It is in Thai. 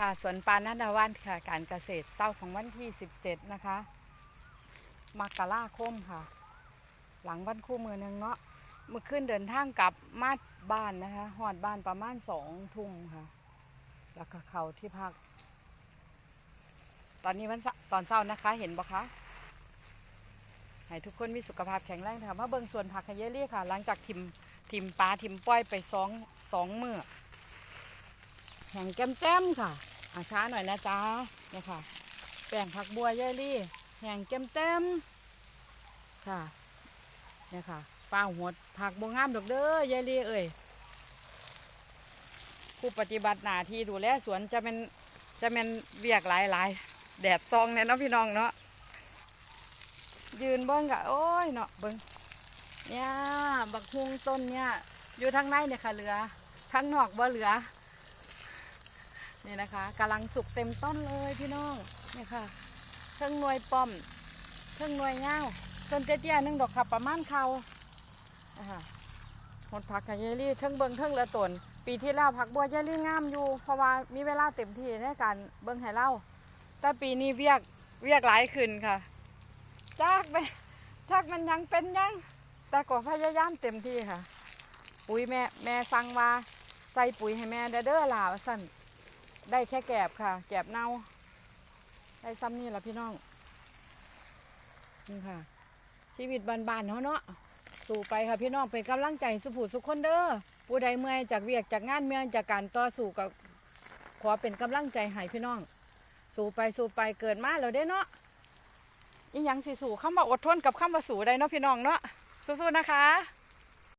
ค่ะสวนปานันดาวันค่ะ การเกษตรเศร้าของวันที่ 17 นะคะมกราคมค่ะ หลังวันคู่มือนึงเนาะเมื่อคืนเดินทางกลับมาบ้านนะคะหอดบ้านประมาณสองทุ่มค่ะ แล้วก็เขาที่พัก ตอนนี้วันตอนเช้านะคะ เห็นบ่คะให้ทุกคนมีสุขภาพแข็งแรงค่ะมาเบิ่งสวนผักขะเยลี่ค่ะ หลังจากทิมทิมปลาทิมป้อยไปสองสองมือแห่งแก้มแจ้มค่ะ อาช้าหน่อยนะจ๊ะเนี่ยค่ะแป้งผักบัวเยลี่แห่งแก้มแจ้มค่ะเนี่ยค่ะป้าหัวผักบวงามดอกเด้อเยลี่เอ่ยผู้ปฏิบัติหน้าที่ดูแลสวนจะเป็นจะเป็นเวียกหลายหลายๆแดดซองเนี่ยเนาะพี่น้องเนาะยืนเบิ้งกะโอ้ยเนาะเบิ้งเนี่ยบักฮุงต้นเนี่ยอยู่ทางในเนี่ยค่ะเหลือข้างนอกบ่เหลือ นี่นะคะกำลังสุกเต็มต้นเลยพี่น้องเนี่ยค่ะเครื่องหน่วยป้อมเครื่องหน่วยเงาต้นเตี้ยๆนึงดอกขับประมาณเขานะคะหดผักกับเยลี่เครื่องเบิงเครื่องละตนปีที่แล้วผักบัวเยลี่งามอยู่ เพราะว่ามีเวลาเต็มที่ในการเบิงให้เล่าแต่ปีนี้เวียกเวียกหลายขึ้นค่ะจากไปจากมันยังเป็นยังแต่ก็พยายามเต็มที่ค่ะ ปุ๋ยแม่แม่สั่งว่าใส่ปุ๋ยให้แม่เด้อเด้อล่ะว่าสั่น ได้แค่แกบค่ะ แกบเน่า ได้ซ้ำนี่แหละพี่น้อง นี่ค่ะ ชีวิตบ้านๆเนาเนาะ สู่ไปค่ะพี่น้องเป็นกำลังใจสุผู้สุขคนเด้อ ผู้ใดเมื่อยจากเวียกจากงานเมื่อยจากการต่อสู้กับขอเป็นกำลังใจให้พี่น้อง สู่ไปสู่ไปเกิดมาแล้วเด้เนาะอีหยังสิสู่คำว่าอดทนกับคำว่าสู่ได้เนาะพี่น้องเนาะสู้ๆนะคะ